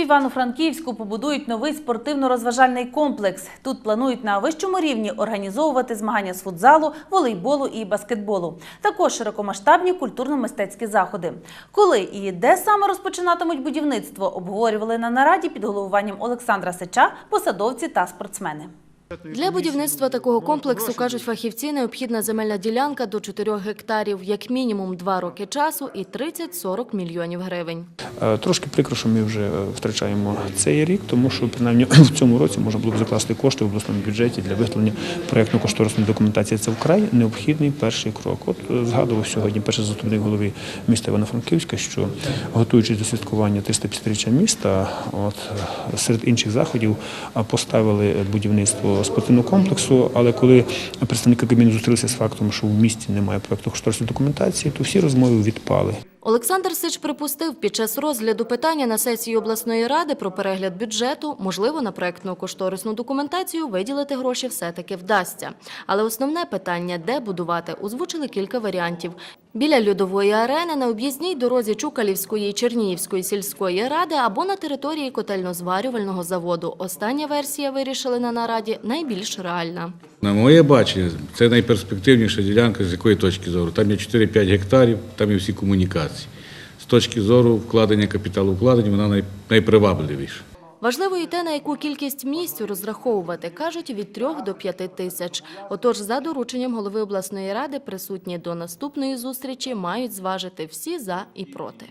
Івано-Франківську побудують новий спортивно-розважальний комплекс. Тут планують на вищому рівні організовувати змагання з футзалу, волейболу і баскетболу. Також широкомасштабні культурно-мистецькі заходи. Коли і де саме розпочинатимуть будівництво, обговорювали на нараді під головуванням Олександра Сеча, посадовці та спортсмени. Для будівництва такого комплексу, кажуть фахівці, необхідна земельна ділянка до 4 гектарів, як мінімум 2 роки часу і 30-40 мільйонів гривень. Е, Трошки прикро, що ми вже е, втрачаємо цей рік, тому що принаймні в цьому році можна було б закласти кошти в обласному бюджеті для виготовлення проєктно-кошторисної документації. Це вкрай необхідний перший крок. От е, згадував сьогодні перший заступник голови міста Івано-Франківська, що готуючись до святкування 350-річчя міста, от серед інших заходів поставили будівництво спортивного комплексу. Але коли представники Кабміну зустрілися з фактом, що в місті немає проєктно-кошторисної документації, то всі розмови відпали. Олександр Сич припустив, під час розгляду питання на сесії обласної ради про перегляд бюджету, можливо, на проектну кошторисну документацію виділити гроші все-таки вдасться. Але основне питання, де будувати, озвучили кілька варіантів. Біля льодової арени на об'їзній дорозі Чукалівської і Чернігівської сільської ради або на території котельно-зварювального заводу. Остання версія вирішили на нараді найбільш реальна. На моє бачення, це найперспективніша ділянка, з якої точки зору. Там є 4-5 гектарів, там є всі комунікації. З точки зору вкладення капіталу вкладень, вона найпривабливіша. Важливо і те, на яку кількість місць розраховувати, кажуть, від 3 до 5 тисяч. Отож, за дорученням голови обласної ради, присутні до наступної зустрічі мають зважити всі за і проти.